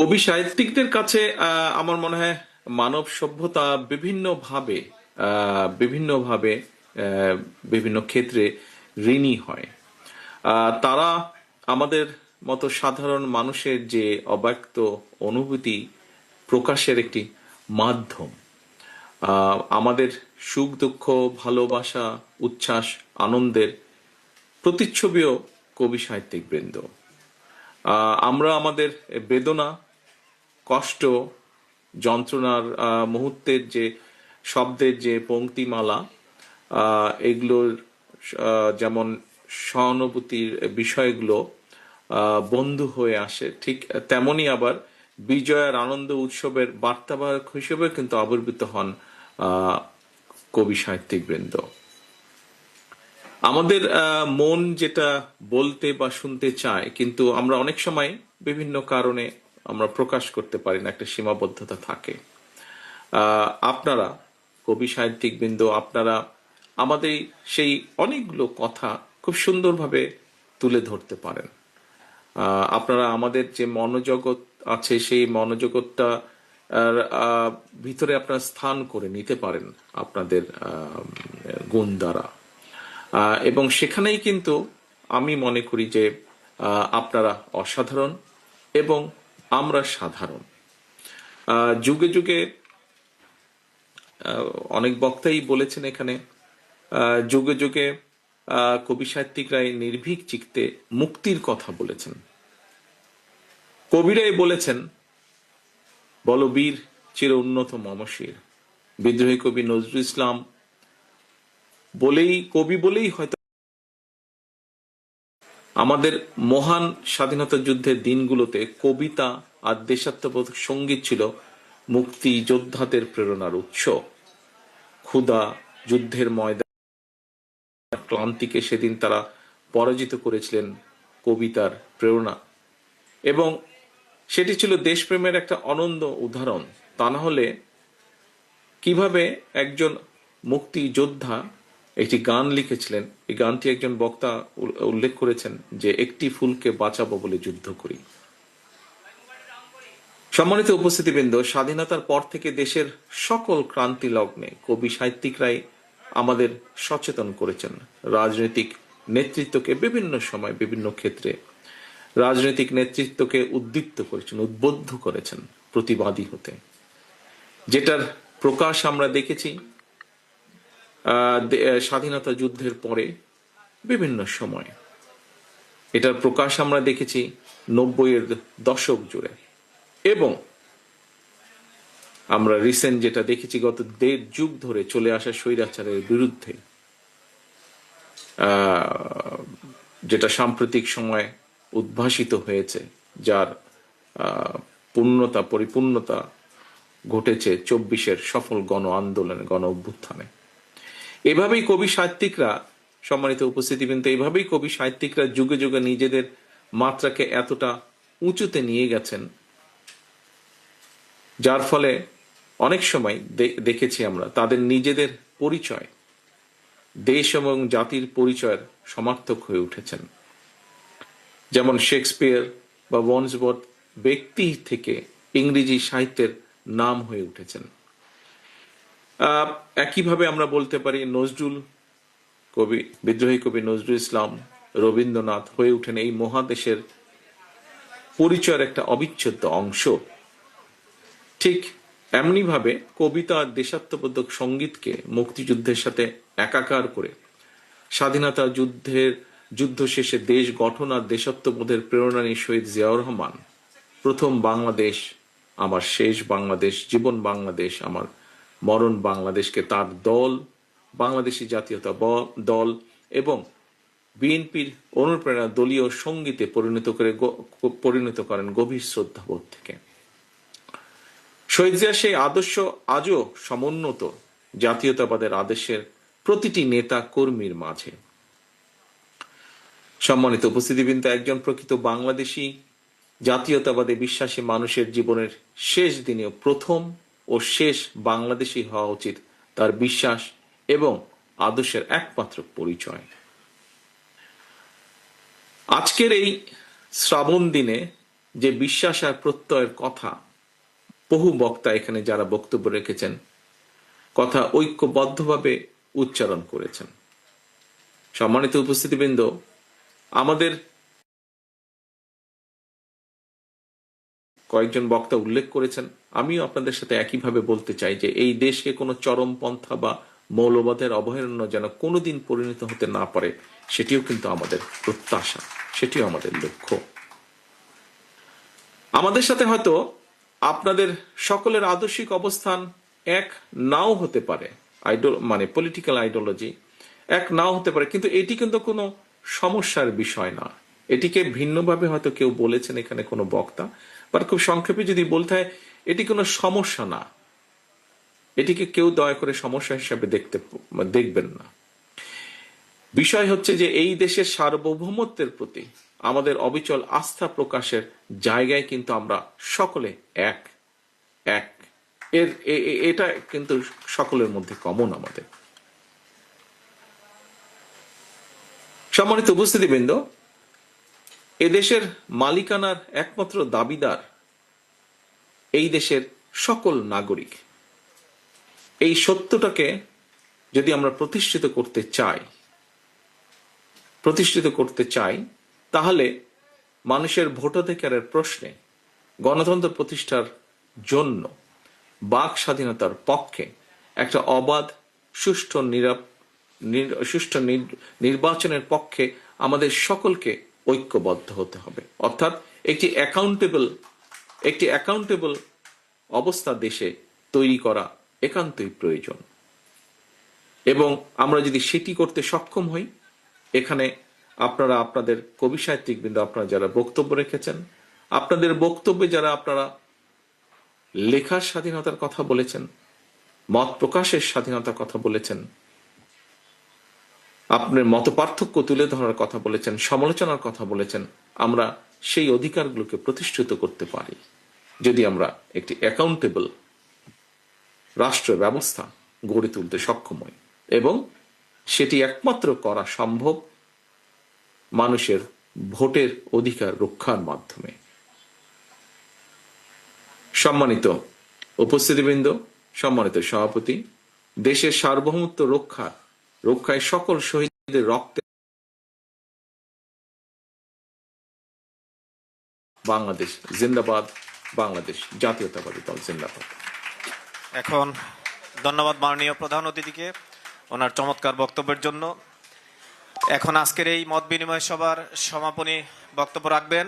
কবি সাহিত্যিকদের কাছে আমার মনে হয় মানব সভ্যতা বিভিন্নভাবে বিভিন্নভাবে বিভিন্ন ক্ষেত্রে ঋণী হয়। তারা আমাদের মতো সাধারণ মানুষের যে অব্যক্ত অনুভূতি প্রকাশের একটি মাধ্যম। আমাদের সুখ, দুঃখ, ভালোবাসা, উচ্ছ্বাস, আনন্দের প্রতিচ্ছবিও কবি সাহিত্যিক বৃন্দ আমরা আমাদের বেদনা কষ্ট যন্ত্রণার মুহূর্তের যে শব্দের যে পংক্তিমালা আহ, এগুলোর যেমন সহানুভূতির বিষয়গুলো বন্ধু হয়ে আসে ঠিক তেমনি আবার বিজয়ের আনন্দ উৎসবের বার্তাবাহক হিসেবে কিন্তু আবির্ভূত হন কবি সাহিত্যিক বৃন্দ। আমাদের মন যেটা বলতে বা শুনতে চায় কিন্তু আমরা অনেক সময় বিভিন্ন কারণে আমরা প্রকাশ করতে পারি না, একটা সীমাবদ্ধতা থাকে। আপনারা, কবি, সাহিত্যিক বৃন্দ, আপনারা আমাদের সেই অনেকগুলো কথা খুব সুন্দরভাবে তুলে ধরতে পারেন। আপনারা আমাদের যে মনোজগৎ আছে, সেই মনোজগৎটা ভিতরে আপনারা স্থান করে নিতে পারেন আপনাদের গুণ দ্বারা। এবং সেখানেই কিন্তু আমি মনে করি যে আপনারা অসাধারণ এবং আমরা সাধারণ। যুগে যুগে অনেক বক্তাই বলেছেন এখানে যুগে যুগে কবি সাহিত্যিকরাই নির্ভীক চিত্তে মুক্তির কথা বলেছেন। কবিরাই বলেছেন বলবীর চির উন্নত মমশির। বিদ্রোহী কবি নজরুল ইসলাম বলেই, কবি বলেই হয়তো আমাদের মহান স্বাধীনতা যুদ্ধের দিনগুলোতে কবিতা আর দেশাত্মবোধক সংগীত ছিল মুক্তি যোদ্ধাদের প্রেরণার উৎস। ক্ষুধা যুদ্ধের ময়দান ক্লান্তিকে সেদিন তারা পরাজিত করেছিলেন কবিতার প্রেরণা। এবং সেটি ছিল দেশপ্রেমের একটা অনন্য উদাহরণ। তা না হলে কীভাবে একজন মুক্তি যোদ্ধা একটি গান লিখেছিলেন। এই গানটি একজন বক্তা উল্লেখ করেছেন যে, একটি ফুলকে বাঁচাবো বলে যুদ্ধ করি। সম্মানিত উপস্থিতিবৃন্দ, স্বাধীনতার পর থেকে দেশের সকল ক্রান্তি লগ্নে কবি সাহিত্যিকরাই আমাদের সচেতন করেছেন। রাজনৈতিক নেতৃত্বকে বিভিন্ন সময় বিভিন্ন ক্ষেত্রে রাজনৈতিক নেতৃত্বকে উদ্দীপ্ত করেছেন, উদ্বুদ্ধ করেছেন প্রতিবাদী হতে। যেটার প্রকাশ আমরা দেখেছি স্বাধীনতা যুদ্ধের পরে বিভিন্ন সময়। এটার প্রকাশ আমরা দেখেছি নব্বইয়ের দশক জুড়ে। এবং আমরা রিসেন্ট যেটা দেখেছি গত দেড় যুগ ধরে চলে আসা স্বৈরাচারের বিরুদ্ধে যেটা সাম্প্রতিক সময়ে উদ্ভাসিত হয়েছে, যার পূর্ণতা, পরিপূর্ণতা ঘটেছে চব্বিশের সফল গণ আন্দোলনে, গণ অভ্যুত্থানে। এভাবেই কবি সাহিত্যিকরা সম্মানিত উপস্থিতি কিন্তু এভাবেই কবি সাহিত্যিকরা যুগে যুগে নিজেদের মাত্রাকে এতটা উঁচুতে নিয়ে গেছেন। যার ফলে অনেক সময় দেখেছি আমরা তাদের নিজেদের পরিচয়, দেশ এবং জাতির পরিচয়ের সমার্থক হয়ে উঠেছেন। যেমন শেক্সপিয়ার বা ওয়ান্সবর্থ ব্যক্তি থেকে ইংরেজি সাহিত্যের নাম হয়ে উঠেছেন। একইভাবে আমরা বলতে পারি নজরুল কবি, বিদ্রোহী কবি নজরুল ইসলাম রবীন্দ্রনাথ হয়ে উঠেন এই মহাদেশের পরিচয়ের একটা অবিচ্ছেদ্য অংশ। ঠিক এমনি ভাবে কবিতা দেশাত্মবোধক সঙ্গীতকে মুক্তিযুদ্ধের সাথে একাকার করে, স্বাধীনতা যুদ্ধের যুদ্ধ শেষে দেশ গঠন আর দেশাত্মবোধের প্রেরণা নিয়ে শহীদ জিয়াউর রহমান, প্রথম বাংলাদেশ, আমার শেষ বাংলাদেশ, জীবন বাংলাদেশ, আমার মরণ বাংলাদেশকে তার দল, বাংলাদেশি জাতীয়তা দল এবং বিএনপির অনুপ্রেরণা দলীয় সঙ্গীতে পরিণত করে পরিণত করেন গভীর শ্রদ্ধাবোধ থেকে। শহীদ জিয়া সেই আদর্শ আজও সমুন্নত জাতীয়তাবাদের আদর্শের প্রতিটি নেতা কর্মীর মাঝে। সম্মানিত উপস্থিতিবৃন্দ, একজন প্রকৃত বাংলাদেশী জাতীয়তাবাদে বিশ্বাসী মানুষের জীবনের শেষ দিনেও প্রথম ও শেষ বাংলাদেশী হওয়া উচিত তার বিশ্বাস এবং আদর্শের একমাত্র পরিচয়। আজকের এই শ্রাবণ দিনে যে বিশ্বাস আর প্রত্যয়ের কথা বহু বক্তা এখানে যারা বক্তব্য রেখেছেন, কথা ঐক্যবদ্ধভাবে উচ্চারণ করেছেন। সম্মানিত উপস্থিতিবৃন্দ, আমাদের কয়েকজন বক্তা উল্লেখ করেছেন, আমিও আপনাদের সাথে একইভাবে বলতে চাই যে এই দেশকে কোনো চরমপন্থা বা মৌলবাদের অভয়ারণ্য যেন কোনোদিন পরিণত হতে না পারে, সেটিও কিন্তু আমাদের প্রত্যাশা, সেটিও আমাদের লক্ষ্য। আমাদের সাথে হয়তো আপনাদের সকলের আদর্শিক অবস্থান এক নাও হতে পারে আইডল মানে পলিটিক্যাল আইডিওলজি এক নাও হতে পারে, কিন্তু এটি কিন্তু কোনো সমস্যার বিষয় না। এটিকে ভিন্নভাবে হয়তো কেউ বলেছেন এখানে কোনো বক্তা বা খুব সংক্ষেপে যদি বলতে হয়, এটি কোনো সমস্যা না। এটিকে কেউ দয়া করে সমস্যা হিসাবে দেখতে দেখবেন না। বিষয় হচ্ছে যে এই দেশের সার্বভৌমত্বের প্রতি আমাদের অবিচল আস্থা প্রকাশের জায়গায় কিন্তু আমরা সকলে এক এক। এর এটা কিন্তু সকলের মধ্যে কমন আমাদের। সম্মানিত উপস্থিতিবৃন্দ এদেশের মালিকানার একমাত্র দাবিদার এই দেশের সকল নাগরিক। এই সত্যটাকে যদি আমরা প্রতিষ্ঠিত করতে চাই, প্রতিষ্ঠিত করতে চাই, তাহলে মানুষের ভোটাধিকারের প্রশ্নে গণতন্ত্র প্রতিষ্ঠার জন্য, বাক স্বাধীনতার পক্ষে একটা অবাধ, সুষ্ঠু, নিরাপ, নির- সুষ্ঠু নির- নির্বাচনের পক্ষে আমাদের সকলকে ঐক্যবদ্ধ হতে হবে। অর্থাৎ একটি অ্যাকাউন্টেবল একটি অ্যাকাউন্টেবল অবস্থা দেশে তৈরি করা একান্তই প্রয়োজন। এবং আমরা যদি সেটি করতে সক্ষম হই, এখানে আপনারা আপনাদের কবি সাহিত্যিক বৃন্দ আপনারা যারা বক্তব্য রেখেছেন, আপনাদের বক্তব্যে যারা আপনারা লেখার স্বাধীনতার কথা বলেছেন, মত প্রকাশের স্বাধীনতার কথা বলেছেন আপনার মত পার্থক্য তুলে ধরার কথা বলেছেন, সমালোচনার কথা বলেছেন, আমরা সেই অধিকারগুলোকে প্রতিষ্ঠিত করতে পারি। যদি আমরা একটি অ্যাকাউন্টেবল রাষ্ট্র ব্যবস্থা গড়ে তুলতে সক্ষম হই, এবং সেটি একমাত্র করা সম্ভব মানুষের ভোটের অধিকার রক্ষার মাধ্যমে। সম্মানিত উপস্থিতিবৃন্দ, সম্মানিত সভাপতি, দেশের সার্বভৌমত্ব রক্ষা রক্ষায় সকল শহীদদের রক্তে বাংলাদেশ, জিন্দাবাদ, বাংলাদেশ, জাতীয়তাবাদী দল, জিন্দাবাদ। এখন ধন্যবাদ মাননীয় প্রধান অতিথিকে ওনার চমৎকার বক্তব্যের জন্য। এখন আজকের এই মত বিনিময় সভার সমাপনী বক্তব্য রাখবেন।